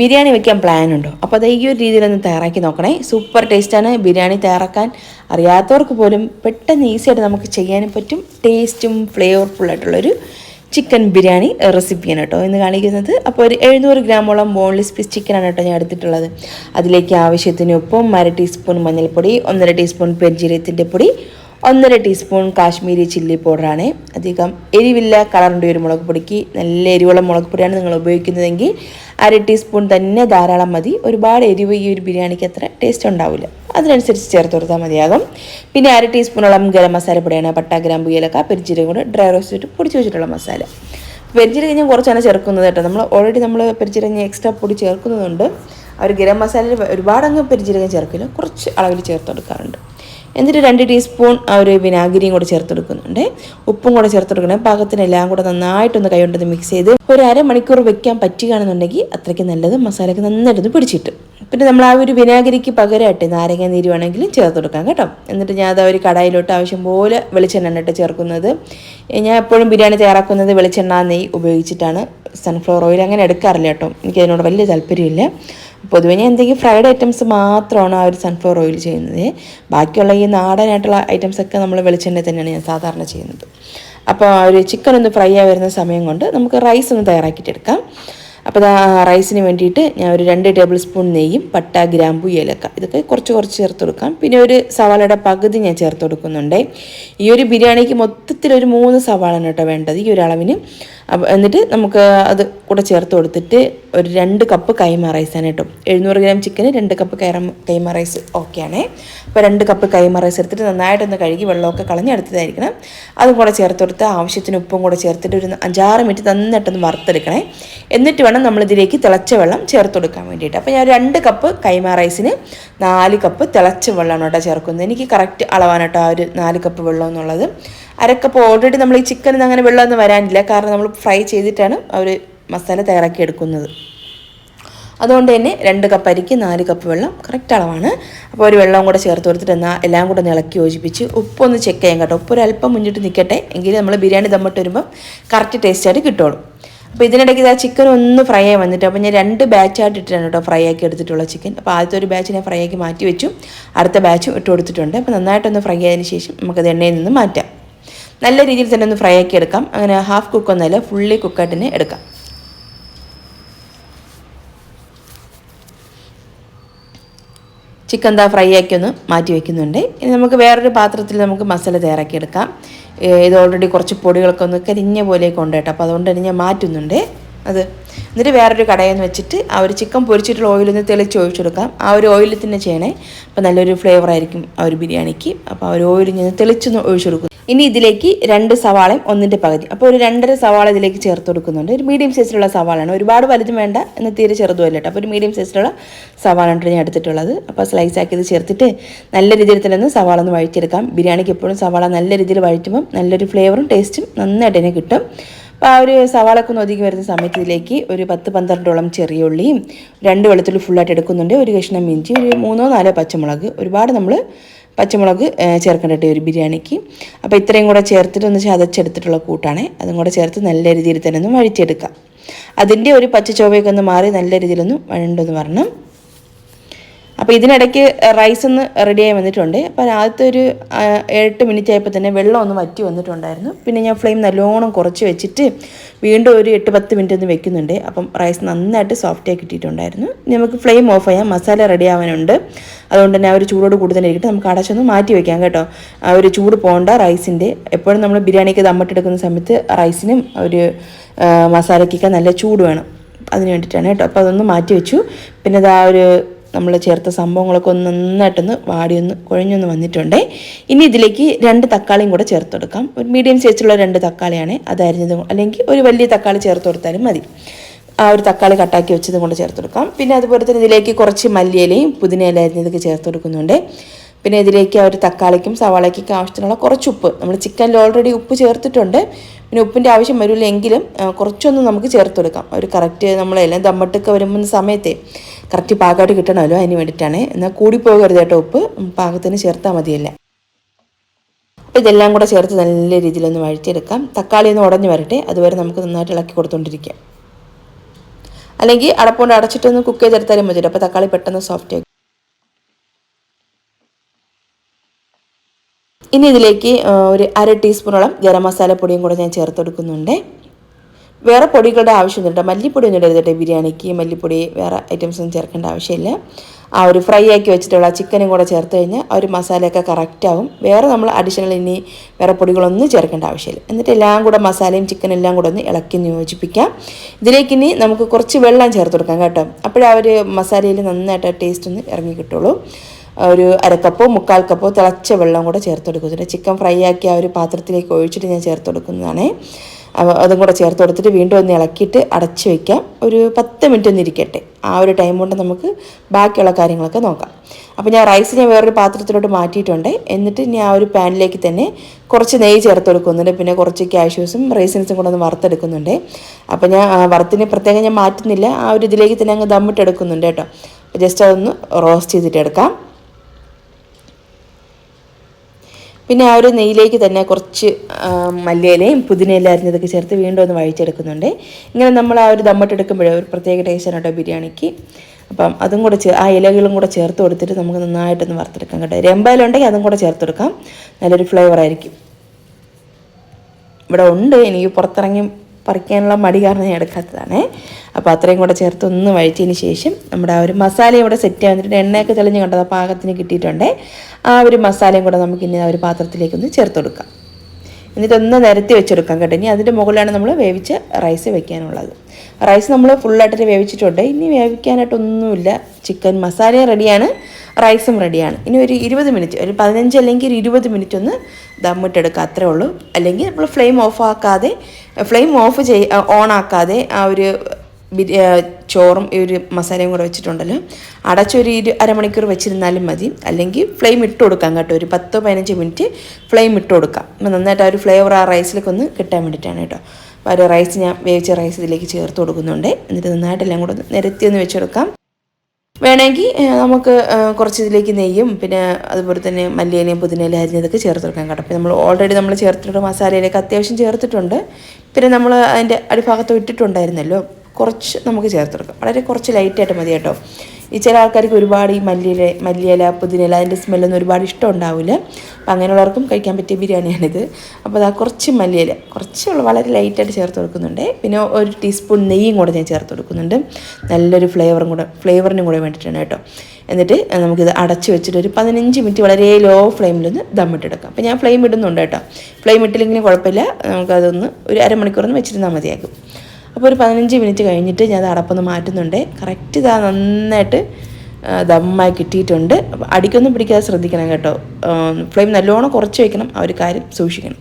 ബിരിയാണി വെക്കാൻ പ്ലാൻ ഉണ്ടോ അപ്പോൾ അത് ഈ ഒരു രീതിയിലൊന്ന് തയ്യാറാക്കി നോക്കണേ. സൂപ്പർ ടേസ്റ്റാണ് ബിരിയാണി തയ്യാറാക്കാൻ. അറിയാത്തവർക്ക് പോലും പെട്ടെന്ന് ഈസിയായിട്ട് നമുക്ക് ചെയ്യാനും പറ്റും. ടേസ്റ്റും ഫ്ലേവർഫുൾ ആയിട്ടുള്ളൊരു ചിക്കൻ ബിരിയാണി റെസിപ്പിയാണ് കേട്ടോ ഇന്ന് കാണിക്കുന്നത്. അപ്പോൾ ഒരു എഴുന്നൂറ് ഗ്രാമോളം ബോൺലെസ് പീസ് ചിക്കനാണ് കേട്ടോ ഞാൻ എടുത്തിട്ടുള്ളത്. അതിലേക്ക് ആവശ്യത്തിന് ഉപ്പും അര ടീസ്പൂൺ മഞ്ഞൾപ്പൊടി ഒന്നര ടീസ്പൂൺ പെരിഞ്ചീരത്തിന്റെ പൊടി ഒന്നര ടീസ്പൂൺ കാശ്മീരി ചില്ലി പൗഡറാണ്. അധികം എരിവില്ല കളറുണ്ട് ഒരു മുളക് പൊടിക്ക് നല്ല എരിവുള്ള മുളക് പൊടിയാണ് നിങ്ങൾ ഉപയോഗിക്കുന്നതെങ്കിൽ അര ടീസ്പൂൺ തന്നെ ധാരാളം മതി. ഒരുപാട് എരിവ് ഈ ഒരു ബിരിയാണിക്ക് അത്ര ടേസ്റ്റ് ഉണ്ടാവില്ല. അതിനനുസരിച്ച് ചേർത്ത് കൊടുത്താൽ മതിയാകും. പിന്നെ അര ടീസ്പൂണോളം ഗരം മസാല പൊടിയാണ്. പട്ട ഗ്രാമ്പു ഏലക്ക പെരിഞ്ചീരകം കൂടെ ഡ്രൈ റോസ്റ്റ് ഇട്ട് പൊടിച്ച് വെച്ചിട്ടുള്ള മസാല. പെരിഞ്ചീരകം ഞാൻ കുറച്ചാണ് ചേർക്കുന്നത് കേട്ടോ. നമ്മൾ ഓൾറെഡി നമ്മൾ പെരിഞ്ചീരകം എക്സ്ട്രാ പൊടി ചേർക്കുന്നതുകൊണ്ട് അവർ ഗരം മസാലയിൽ ഒരുപാട് അങ്ങ് പെരിഞ്ചീരകം ചേർക്കില്ല. കുറച്ച് അളവിൽ ചേർത്ത് കൊടുക്കാറുണ്ട്. എന്നിട്ട് രണ്ട് ടീസ്പൂൺ ആ ഒരു വിനാഗിരിയും കൂടെ ചേർത്ത് കൊടുക്കുന്നുണ്ട് ഉപ്പും കൂടെ ചേർത്ത് കൊടുക്കണേ പാകത്തിന് കൂടെ നന്നായിട്ടൊന്ന് കൈകൊണ്ടൊന്ന് മിക്സ് ചെയ്ത് ഒരു അരമണിക്കൂർ വെക്കാൻ പറ്റുകയാണെന്നുണ്ടെങ്കിൽ അത്രയ്ക്ക് നല്ലത് മസാലയ്ക്ക് നന്നായിട്ടൊന്ന് പിടിച്ചിട്ട്. പിന്നെ നമ്മൾ ആ ഒരു വിനാഗിരിക്ക് പകരമായിട്ട് നാരങ്ങ നീര് വേണമെങ്കിലും ചേർത്ത് കൊടുക്കാം കേട്ടോ. എന്നിട്ട് ഞാൻ അത് ഒരു കടായിലോട്ട് ആവശ്യം പോലെ വെളിച്ചെണ്ണ ഇട്ട് ചേർക്കുന്നത്. ഞാൻ എപ്പോഴും ബിരിയാണി തയ്യാറാക്കുന്നത് വെളിച്ചെണ്ണ നെയ്യ് ഉപയോഗിച്ചിട്ടാണ്. സൺഫ്ലവർ ഓയിൽ അങ്ങനെ എടുക്കാറില്ല കേട്ടോ. എനിക്ക് അതിനോട് വലിയ താല്പര്യമില്ല. പൊതുവെ ഞാൻ എന്തെങ്കിലും ഫ്രൈഡ് ഐറ്റംസ് മാത്രമാണ് ആ ഒരു സൺഫ്ലവർ ഓയിൽ ചെയ്യുന്നത്. ബാക്കിയുള്ള ഈ നാടനായിട്ടുള്ള ഐറ്റംസ് ഒക്കെ നമ്മൾ വെളിച്ചെണ്ണ തന്നെയാണ് ഞാൻ സാധാരണ ചെയ്യുന്നത്. അപ്പോൾ ആ ഒരു ചിക്കൻ ഒന്ന് ഫ്രൈ ആയി വരുന്ന സമയം കൊണ്ട് നമുക്ക് റൈസ് ഒന്ന് തയ്യാറാക്കിയിട്ടെടുക്കാം അപ്പോൾ റൈസിന് വേണ്ടിയിട്ട് ഞാൻ ഒരു രണ്ട് ടേബിൾ സ്പൂൺ നെയ്യും പട്ട ഗ്രാമ്പു ഏലക്ക ഇതൊക്കെ കുറച്ച് കുറച്ച് ചേർത്ത് കൊടുക്കാം. പിന്നെ ഒരു സവാളയുടെ പകുതി ഞാൻ ചേർത്ത് കൊടുക്കുന്നുണ്ട്. ഈ ഒരു ബിരിയാണിക്ക് മൊത്തത്തിൽ ഒരു മൂന്ന് സവാളാണ് കേട്ടോ വേണ്ടത്. ഈ ഒരു എന്നിട്ട് നമുക്ക് അത് കൂടെ ചേർത്ത് കൊടുത്തിട്ട് ഒരു രണ്ട് കപ്പ് കൈമ റൈസാണ് കേട്ടോ. എഴുന്നൂറ് ഗ്രാം ചിക്കന് രണ്ട് കപ്പ് കൈറ കൈമ റൈസ് ഓക്കെയാണേ അപ്പോൾ രണ്ട് കപ്പ് കൈമ റൈസ് എടുത്തിട്ട് നന്നായിട്ടൊന്ന് കഴുകി വെള്ളമൊക്കെ കളഞ്ഞ് എടുത്തതായിരിക്കണം. അതും കൂടെ ചേർത്ത് കൊടുത്ത് ആവശ്യത്തിന് ഉപ്പും കൂടെ ചേർത്തിട്ട് ഒരു അഞ്ചാറ് മിനിറ്റ് നന്നായിട്ടൊന്ന് വറുത്തെടുക്കണേ. എന്നിട്ട് വേണം നമ്മളിതിലേക്ക് തിളച്ച വെള്ളം ചേർത്ത് കൊടുക്കാൻ വേണ്ടിയിട്ട്. അപ്പോൾ ഞാൻ രണ്ട് കപ്പ് കൈമ റൈസിന് നാല് കപ്പ് തിളച്ച വെള്ളമാണ് കേട്ടോ ചേർക്കുന്നത്. എനിക്ക് കറക്റ്റ് അളവാണ് കേട്ടോ ആ ഒരു നാല് കപ്പ് വെള്ളം എന്നുള്ളത്. അരക്കപ്പ് ഓൾറെഡി നമ്മൾ ഈ ചിക്കനിൽ അങ്ങനെ വെള്ളമൊന്നും വരാനില്ല. കാരണം നമ്മൾ ഫ്രൈ ചെയ്തിട്ടാണ് അവർ മസാല തയ്യാറാക്കി എടുക്കുന്നത്. അതുകൊണ്ട് തന്നെ രണ്ട് കപ്പ് അരിക്ക് നാല് കപ്പ് വെള്ളം കറക്റ്റ് അളവാണ്. അപ്പോൾ ഒരു വെള്ളം കൂടെ ചേർത്ത് കൊടുത്തിട്ട് എന്നാൽ എല്ലാം കൂടെ ഇളക്കി യോജിപ്പിച്ച് ഉപ്പൊന്ന് ചെക്ക് ചെയ്യാൻ കേട്ടോ. ഉപ്പ് മുന്നിട്ട് നിൽക്കട്ടെ എങ്കിൽ നമ്മൾ ബിരിയാണി തമ്മിട്ട് വരുമ്പോൾ കറക്റ്റ് ടേസ്റ്റായിട്ട് കിട്ടുള്ളൂ. അപ്പോൾ ഇതിനിടയ്ക്ക് ഇതാ ചിക്കൻ ഒന്ന് ഫ്രൈ ആയി വന്നിട്ട് അപ്പോൾ ഞാൻ രണ്ട് ബാച്ചായിട്ട് ഇട്ടിട്ടാണ് കേട്ടോ ഫ്രൈ ആക്കി എടുത്തിട്ടുള്ള ചിക്കൻ അപ്പോൾ ആദ്യത്തെ ഒരു ബാച്ച് ഞാൻ ഫ്രൈ ആക്കി മാറ്റി വെച്ചു. അടുത്ത ബാച്ചും ഇട്ട് കൊടുത്തിട്ടുണ്ട്. അപ്പോൾ നന്നായിട്ടൊന്ന് ഫ്രൈ ആയതിനു ശേഷം നമുക്കത് എണ്ണയിൽ നിന്ന് മാറ്റാം. നല്ല രീതിയിൽ തന്നെ ഒന്ന് ഫ്രൈ ആക്കി എടുക്കാം. അങ്ങനെ ഹാഫ് കുക്ക് ഒന്നല്ല ഫുള്ളി കുക്കായിട്ട് തന്നെ എടുക്കാം. ചിക്കൻ ദാ ഫ്രൈ ആക്കി ഒന്ന് മാറ്റി വയ്ക്കുന്നുണ്ട് ഇനി നമുക്ക് വേറൊരു പാത്രത്തിൽ നമുക്ക് മസാല തയ്യാറാക്കി എടുക്കാം. ഇത് ഓൾറെഡി കുറച്ച് പൊടികളൊക്കെ ഒന്ന് കരിഞ്ഞ പോലെ കൊണ്ടേട്ടോ അപ്പോൾ അതുകൊണ്ട് തന്നെ ഞാൻ മാറ്റുന്നുണ്ട്. അത്. എന്നിട്ട് വേറൊരു കടയിൽ നിന്ന് വെച്ചിട്ട് ആ ഒരു ചിക്കൻ പൊരിച്ചിട്ടുള്ള ഓയിലൊന്ന് തെളിച്ച് ഒഴിച്ചെടുക്കാം ആ ഒരു ഓയിലിൽ തന്നെ ചെയ്യണേ. അപ്പോൾ നല്ലൊരു ഫ്ലേവർ ആയിരിക്കും ആ ഒരു ബിരിയാണിക്ക്. അപ്പോൾ ആ ഒരു ഓയിൽ ഞാൻ തെളിച്ചൊന്ന് ഒഴിച്ചെടുക്കും ഇനി ഇതിലേക്ക് രണ്ട് സവാളയും ഒന്നിന്റെ പകുതി. അപ്പോൾ ഒരു രണ്ടര സവാള ഇതിലേക്ക് ചേർത്ത് കൊടുക്കുന്നുണ്ട്. ഒരു മീഡിയം സൈസിലുള്ള സവാളയാണ്. ഒരുപാട് വലുതും വേണ്ട. എന്ന് തീരെ ചെറുതുമല്ല കേട്ടോ അപ്പോൾ ഒരു മീഡിയം സൈസിലുള്ള സവാളയാണ് ഞാൻ എടുത്തിട്ടുള്ളത്. അപ്പോൾ സ്ലൈസ് ആക്കി ഇത് ചേർത്തിട്ട് നല്ല രീതിയിൽ തന്നെ ഒന്ന് സവാള ഒന്ന് വഴിച്ചെടുക്കാം ബിരിയാണിക്ക് എപ്പോഴും സവാള നല്ല രീതിയിൽ വഴറ്റുമ്പം നല്ലൊരു ഫ്ലേവറും ടേസ്റ്റും നന്നായിട്ട് തന്നെ കിട്ടും. അപ്പോൾ ആ ഒരു സവാളൊക്കെ ഒതുങ്ങി വരുന്ന സമയത്ത് ഇതിലേക്ക് ഒരു പത്ത് പന്ത്രണ്ടോളം ചെറിയ ഉള്ളിയും രണ്ട് വെളുത്തുള്ളി ഫുള്ളായിട്ട് എടുക്കുന്നുണ്ട്. ഒരു കഷ്ണം ഇഞ്ചി ഒരു മൂന്നോ നാലോ പച്ചമുളക്. ഒരുപാട് നമ്മൾ പച്ചമുളക് ചേർക്കേണ്ടത് ഒരു ബിരിയാണിക്ക്. അപ്പോൾ ഇത്രയും കൂടെ ചേർത്തിട്ട് ഒന്ന് ചതച്ചെടുത്തിട്ടുള്ള കൂട്ടാണ്. അതും കൂടെ ചേർത്ത് നല്ല രീതിയിൽ തന്നെ ഒന്ന് വഴിച്ചെടുക്കാം അതിന്റെ ഒരു പച്ച ചുവയൊക്കെ ഒന്ന് മാറി നല്ല രീതിയിലൊന്ന് വഴണ്ടെന്ന് പറഞ്ഞു അപ്പോൾ ഇതിനിടയ്ക്ക് റൈസ് ഒന്ന് റെഡിയായി വന്നിട്ടുണ്ട്. അപ്പോൾ ആദ്യത്തെ ഒരു എട്ട് മിനിറ്റ് ആയപ്പോൾ തന്നെ വെള്ളം ഒന്ന് വറ്റി വന്നിട്ടുണ്ടായിരുന്നു. പിന്നെ ഞാൻ ഫ്ലെയിം നല്ലോണം കുറച്ച് വെച്ചിട്ട് വീണ്ടും ഒരു എട്ട് പത്ത് മിനിറ്റ് ഒന്ന് വെക്കുന്നുണ്ട്. അപ്പം റൈസ് നന്നായിട്ട് സോഫ്റ്റായി കിട്ടിയിട്ടുണ്ടായിരുന്നു. നമുക്ക് ഫ്ലെയിം ഓഫ് ചെയ്യാം. മസാല റെഡി ആവാനുണ്ട്. അതുകൊണ്ട് തന്നെ ആ ഒരു ചൂടോട് കൂടി തന്നെ ഇരിക്കട്ടെ. നമുക്ക് അടച്ചൊന്ന് മാറ്റി വെക്കാം കേട്ടോ. ആ ഒരു ചൂട് പോകേണ്ട റൈസിന്റെ എപ്പോഴും നമ്മൾ ബിരിയാണിക്ക് ദമ്മട്ടെടുക്കുന്ന സമയത്ത് റൈസിനും ഒരു മസാലയ്ക്കൊക്കെ നല്ല ചൂട് വേണം. അതിന് വേണ്ടിയിട്ടാണ് കേട്ടോ. അപ്പോൾ അതൊന്ന് മാറ്റി വെച്ചു. പിന്നെ അത് ആ ഒരു നമ്മൾ ചേർത്ത സംഭവങ്ങളൊക്കെ ഒന്ന് നന്നായിട്ടൊന്ന് വാടിയൊന്ന് കുഴഞ്ഞൊന്ന് വന്നിട്ടുണ്ട്. ഇനി ഇതിലേക്ക് രണ്ട് തക്കാളിയും കൂടെ ചേർത്ത് കൊടുക്കാം ഒരു മീഡിയം സൈസിലുള്ള രണ്ട് തക്കാളിയാണ് അതായിരുന്നത്. അല്ലെങ്കിൽ ഒരു വലിയ തക്കാളി ചേർത്ത് കൊടുത്താലും മതി. ആ ഒരു തക്കാളി കട്ടാക്കി വെച്ചതും കൊണ്ട് ചേർത്ത് കൊടുക്കാം പിന്നെ അതുപോലെ തന്നെ ഇതിലേക്ക് കുറച്ച് മല്ലിയിലയും പുതിനയില ഇതൊക്കെ ചേർത്ത് കൊടുക്കുന്നുണ്ട്. പിന്നെ ഇതിലേക്ക് ആ ഒരു തക്കാളിക്കും സവാളയ്ക്കും ആവശ്യത്തിനുള്ള കുറച്ച് ഉപ്പ്. നമ്മൾ ചിക്കനിൽ ഓൾറെഡി ഉപ്പ് ചേർത്തിട്ടുണ്ട്. പിന്നെ ഉപ്പിന്റെ ആവശ്യം വരില്ലെങ്കിലും കുറച്ചൊന്നും നമുക്ക് ചേർത്ത് കൊടുക്കാം. ഒരു കറക്റ്റ് നമ്മളെല്ലാം ദമ്മട്ടൊക്കെ വരുമ്പോൾ സമയത്തെ കറക്റ്റ് പാകമായിട്ട് കിട്ടണമല്ലോ അതിന് വേണ്ടിയിട്ടാണ്. എന്നാൽ കൂടി പോകരുത് കേട്ടോ ഉപ്പ്. പാകത്തിന് ചേർത്താൽ മതിയല്ല. അപ്പോൾ ഇതെല്ലാം കൂടെ ചേർത്ത് നല്ല രീതിയിലൊന്ന് വഴറ്റിയെടുക്കാം. തക്കാളി ഒന്ന് ഉടഞ്ഞു വരട്ടെ. അതുവരെ നമുക്ക് നന്നായിട്ട് ഇളക്കി കൊടുത്തുകൊണ്ടിരിക്കാം അല്ലെങ്കിൽ അടപ്പുകൊണ്ട് അടച്ചിട്ടൊന്ന് കുക്ക് ചെയ്തെടുത്താലും മതി അപ്പോൾ തക്കാളി പെട്ടെന്ന് സോഫ്റ്റ് ആക്കി ഇനി ഇതിലേക്ക് ഒരു അര ടീസ്പൂണോളം ഗരം മസാല പൊടിയും കൂടെ ഞാൻ ചേർത്ത് കൊടുക്കുന്നുണ്ട് വേറെ പൊടികളുടെ ആവശ്യമൊന്നുമില്ല. കേട്ടോ മല്ലിപ്പൊടി ഒന്നും എടുത്തിട്ട് ബിരിയാണിക്ക്. മല്ലിപ്പൊടി വേറെ ഐറ്റംസ് ഒന്നും ചേർക്കേണ്ട ആവശ്യമില്ല. ആ ഒരു ഫ്രൈ ആക്കി വെച്ചിട്ടുള്ള ചിക്കനും കൂടെ ചേർത്ത് കഴിഞ്ഞാൽ ആ ഒരു മസാലയൊക്കെ കറക്റ്റാവും വേറെ നമ്മൾ അഡീഷണൽ ഇനി വേറെ പൊടികളൊന്നും ചേർക്കേണ്ട ആവശ്യമില്ല. എന്നിട്ട് എല്ലാം കൂടെ മസാലയും ചിക്കനും എല്ലാം കൂടെ ഒന്ന് ഇളക്കി നിയോജിപ്പിക്കാം യോജിപ്പിക്കാം. ഇതിലേക്ക് ഇനി നമുക്ക് കുറച്ച് വെള്ളം ചേർത്ത് കൊടുക്കാം കേട്ടോ. അപ്പോഴേ ആ ഒരു മസാലയിൽ നന്നായിട്ട് ടേസ്റ്റ് ഒന്ന് ഇറങ്ങി കിട്ടുള്ളൂ. ഒരു അരക്കപ്പോ മുക്കാൽ കപ്പോ തിളച്ച വെള്ളം കൂടെ ചേർത്ത് കൊടുക്കുന്നുണ്ട് ചിക്കൻ ഫ്രൈ ആക്കി ആ ഒരു പാത്രത്തിലേക്ക് ഒഴിച്ചിട്ട് ഞാൻ ചേർത്ത് കൊടുക്കുന്നതാണ്. അതും കൂടെ ചേർത്ത് കൊടുത്തിട്ട് വീണ്ടും ഒന്ന് ഇളക്കിയിട്ട് അടച്ച് വയ്ക്കാം ഒരു പത്ത് മിനിറ്റ് ഒന്ന് ഇരിക്കട്ടെ. ആ ഒരു ടൈം കൊണ്ട് നമുക്ക് ബാക്കിയുള്ള കാര്യങ്ങളൊക്കെ നോക്കാം. അപ്പോൾ ഞാൻ റൈസ് ഞാൻ വേറൊരു പാത്രത്തിലോട്ട് മാറ്റിയിട്ടുണ്ട്. എന്നിട്ട് ഇനി ആ ഒരു പാനിലേക്ക് തന്നെ കുറച്ച് നെയ്യ് ചേർത്ത് കൊടുക്കുന്നുണ്ട്. പിന്നെ കുറച്ച് കാഷ്യൂസും റൈസിൻസും കൂടെ ഒന്ന് വറുത്തെടുക്കുന്നുണ്ട്. അപ്പോൾ ഞാൻ വറുത്തിന് പ്രത്യേകം ഞാൻ മാറ്റുന്നില്ല. ആ ഒരു ഇതിലേക്ക് തന്നെ അങ്ങ് ദമ്മിട്ടെടുക്കുന്നുണ്ട് കേട്ടോ. ജസ്റ്റ് അതൊന്ന് റോസ്റ്റ് ചെയ്തിട്ട് എടുക്കാം. പിന്നെ ആ ഒരു നെയ്യിലേക്ക് തന്നെ കുറച്ച് മല്ലിയിലയും പുതിനയില അരിഞ്ഞതൊക്കെ ചേർത്ത് വീണ്ടും ഒന്ന് വഴിച്ചെടുക്കുന്നുണ്ട് ഇങ്ങനെ നമ്മൾ ആ ഒരു ദമ്മട്ടെടുക്കുമ്പോഴേ ഒരു പ്രത്യേക ടേസ്റ്റാണ് കേട്ടോ ബിരിയാണിക്ക്. അപ്പം അതും കൂടെ ആ ഇലകളും കൂടെ ചേർത്ത് കൊടുത്തിട്ട് നമുക്ക് നന്നായിട്ടൊന്ന് വറുത്തെടുക്കാം കേട്ടോ. രമ്പയിലുണ്ടെങ്കിൽ അതും കൂടെ ചേർത്ത് കൊടുക്കാം. നല്ലൊരു ഫ്ലേവർ ആയിരിക്കും. ഇവിടെ ഉണ്ട് എനിക്ക് പുറത്തിറങ്ങി പറിക്കാനുള്ള മടി കാരണം ഞാൻ എടുക്കാത്തതാണ്. അപ്പോൾ അത്രയും കൂടെ ചേർത്ത് ഒന്ന് വഴിച്ചതിന് ശേഷം നമ്മുടെ ആ ഒരു മസാല ഇവിടെ സെറ്റ് വേണ്ടിയിട്ട് എണ്ണയൊക്കെ തെളിഞ്ഞ് കണ്ടത് പാകത്തിന് കിട്ടിയിട്ടുണ്ട്. ആ ഒരു മസാലയും കൂടെ നമുക്ക് ഇനി ആ ഒരു പാത്രത്തിലേക്ക് ഒന്ന് ചേർത്ത് കൊടുക്കാം. എന്നിട്ടൊന്ന് നിരത്തി വെച്ചെടുക്കാം കേട്ടോ. ഇനി അതിന്റെ മുകളിലാണ് നമ്മൾ വേവിച്ച് റൈസ് വെക്കാനുള്ളത്. റൈസ് നമ്മൾ ഫുള്ളായിട്ട് വേവിച്ചിട്ടുണ്ട്. ഇനി വേവിക്കാനായിട്ടൊന്നുമില്ല. ചിക്കൻ മസാലയും റെഡിയാണ് റൈസും റെഡിയാണ് ഇനി ഒരു ഇരുപത് മിനിറ്റ് ഒരു പതിനഞ്ച് അല്ലെങ്കിൽ ഒരു ഇരുപത് മിനിറ്റ് ഒന്ന് ദമ്മിട്ടെടുക്കുക അത്രേ ഉള്ളൂ. അല്ലെങ്കിൽ നമ്മൾ ഫ്ലെയിം ഓഫ് ആക്കാതെ ഫ്ലെയിം ഓഫ് ചെയ് ഓൺ ആക്കാതെ ആ ഒരു ചോറും ഈ ഒരു മസാലയും കൂടെ വെച്ചിട്ടുണ്ടല്ലോ. അടച്ചൊരു ഇരു അരമണിക്കൂർ വെച്ചിരുന്നാലും മതി. അല്ലെങ്കിൽ ഫ്ലെയിം ഇട്ട് കൊടുക്കാം കേട്ടോ. ഒരു പത്തോ പതിനഞ്ച് മിനിറ്റ് ഫ്ലെയിം ഇട്ട് കൊടുക്കാം. നന്നായിട്ട് ആ ഒരു ഫ്ലേവർ ആ റൈസിലേക്ക് ഒന്ന് കിട്ടാൻ വേണ്ടിയിട്ടാണ് കേട്ടോ. അപ്പോൾ ഒരു റൈസ് ഞാൻ വേവിച്ച റൈസ് ഇതിലേക്ക് ചേർത്ത് കൊടുക്കുന്നുണ്ട്. എന്നിട്ട് നന്നായിട്ട് എല്ലാം കൂടെ നിരത്തി ഒന്ന് വെച്ചെടുക്കാം വേണമെങ്കിൽ നമുക്ക് കുറച്ച് ഇതിലേക്ക് നെയ്യും പിന്നെ അതുപോലെ തന്നെ മല്ലിയിലയും പുതിനയിലും അരിഞ്ഞതൊക്കെ ചേർത്ത് കൊടുക്കാൻ കേട്ടോ. അപ്പോൾ നമ്മൾ ഓൾറെഡി നമ്മൾ ചേർത്തിട്ടുള്ള മസാലയിലേക്ക് അത്യാവശ്യം ചേർത്തിട്ടുണ്ട്. പിന്നെ നമ്മൾ അതിന്റെ അടിഭാഗത്ത് ഇട്ടിട്ടുണ്ടായിരുന്നല്ലോ. കുറച്ച് നമുക്ക് ചേർത്ത് കൊടുക്കാം വളരെ കുറച്ച് ലൈറ്റായിട്ട് മതി കേട്ടോ. ഈ ചില ആൾക്കാർക്ക് ഒരുപാട് ഈ മല്ലിയില മല്ലിയില പുതിനില അതിന്റെ സ്മെല്ലൊന്നും ഒരുപാട് ഇഷ്ടം ഉണ്ടാവില്ല അപ്പം അങ്ങനെയുള്ളവർക്കും കഴിക്കാൻ പറ്റിയ ബിരിയാണിയാണിത്. അപ്പോൾ അതാ കുറച്ച് മല്ലിയില കുറച്ച് വളരെ ലൈറ്റായിട്ട് ചേർത്ത് കൊടുക്കുന്നുണ്ട്. പിന്നെ ഒരു ടീസ്പൂൺ നെയ്യും കൂടെ ഞാൻ ചേർത്ത് കൊടുക്കുന്നുണ്ട്. നല്ലൊരു ഫ്ലേവറും കൂടെ ഫ്ലേവറിനും കൂടെ വേണ്ടിയിട്ടാണ് കേട്ടോ. എന്നിട്ട് നമുക്കിത് അടച്ച് വെച്ചിട്ട് ഒരു പതിനഞ്ച് മിനിറ്റ് വളരെ ലോ ഫ്ലെയിമിലൊന്ന് ദമ്മിട്ടെടുക്കാം അപ്പോൾ ഞാൻ ഫ്ലെയിം ഇടുന്നുണ്ട് കേട്ടോ. ഫ്ലെയിം ഇട്ടില്ലെങ്കിലും കുഴപ്പമില്ല. നമുക്കതൊന്ന് ഒരു അരമണിക്കൂറൊന്ന് വെച്ചിരുന്നാൽ മതിയാകും. അപ്പോൾ ഒരു പതിനഞ്ച് മിനിറ്റ് കഴിഞ്ഞിട്ട് ഞാൻ അടപ്പൊന്ന് മാറ്റുന്നുണ്ട്. കറക്റ്റ് ഇതാ നന്നായിട്ട് ദമ്മായി കിട്ടിയിട്ടുണ്ട്. അപ്പോൾ അടിക്കൊന്നും പിടിക്കാതെ ശ്രദ്ധിക്കണം കേട്ടോ. ഫ്ലെയിം നല്ലോണം കുറച്ച് വയ്ക്കണം ആ ഒരു കാര്യം സൂക്ഷിക്കണം.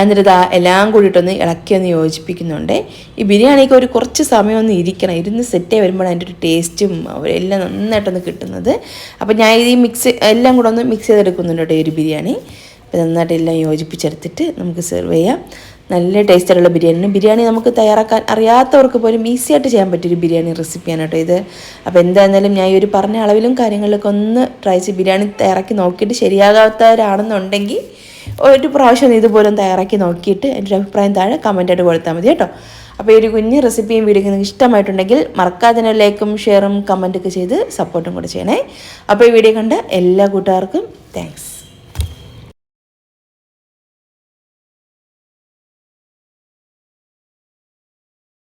എന്നിട്ട് ഇതാ എല്ലാം കൂടിയിട്ടൊന്ന് ഇളക്കി ഒന്ന് യോജിപ്പിക്കുന്നുണ്ട്. ഈ ബിരിയാണിക്ക് ഒരു കുറച്ച് സമയം ഒന്ന് ഇരിക്കണം. ഇരുന്ന് സെറ്റ് ആയി വരുമ്പോഴാണ് അതിന്റെ ഒരു ടേസ്റ്റും എല്ലാം നന്നായിട്ടൊന്ന് കിട്ടുന്നത്. അപ്പോൾ ഞാൻ ഈ മിക്സ് എല്ലാം കൂടെ ഒന്ന് മിക്സ് ചെയ്തെടുക്കുന്നുണ്ട് കേട്ടോ ഈ ഒരു ബിരിയാണി. അപ്പോൾ നന്നായിട്ട് എല്ലാം യോജിപ്പിച്ചെടുത്തിട്ട് നമുക്ക് സെർവ് ചെയ്യാം. നല്ല ടേസ്റ്റായിട്ടുള്ള ബിരിയാണി ബിരിയാണി നമുക്ക് തയ്യാറാക്കാൻ അറിയാത്തവർക്ക് പോലും ഈസി ആയിട്ട് ചെയ്യാൻ പറ്റിയൊരു ബിരിയാണി റെസിപ്പിയാണ് കേട്ടോ ഇത്. അപ്പോൾ എന്തായിരുന്നാലും ഞാൻ ഈ ഒരു പറഞ്ഞ അളവിലും കാര്യങ്ങളിലൊക്കെ ഒന്ന് ട്രൈ ചെയ്ത് ബിരിയാണി തയ്യാറാക്കി നോക്കിയിട്ട് ശരിയാകാത്തവരാണെന്നുണ്ടെങ്കിൽ ഒരു പ്രാവശ്യം ഇതുപോലും തയ്യാറാക്കി നോക്കിയിട്ട് എന്റെ ഒരു അഭിപ്രായം താഴെ കമന്റായിട്ട് കൊടുത്താൽ മതി കേട്ടോ. അപ്പോൾ ഈ ഒരു കുഞ്ഞ് റെസിപ്പിയും വീഡിയോ നിങ്ങൾക്ക് ഇഷ്ടമായിട്ടുണ്ടെങ്കിൽ മറക്കാതെ തന്നെ ലൈക്കും ഷെയറും കമന്റൊക്കെ ചെയ്ത് സപ്പോർട്ടും കൂടെ ചെയ്യണേ. അപ്പോൾ ഈ വീഡിയോ കണ്ട എല്ലാ കൂട്ടുകാർക്കും താങ്ക്സ്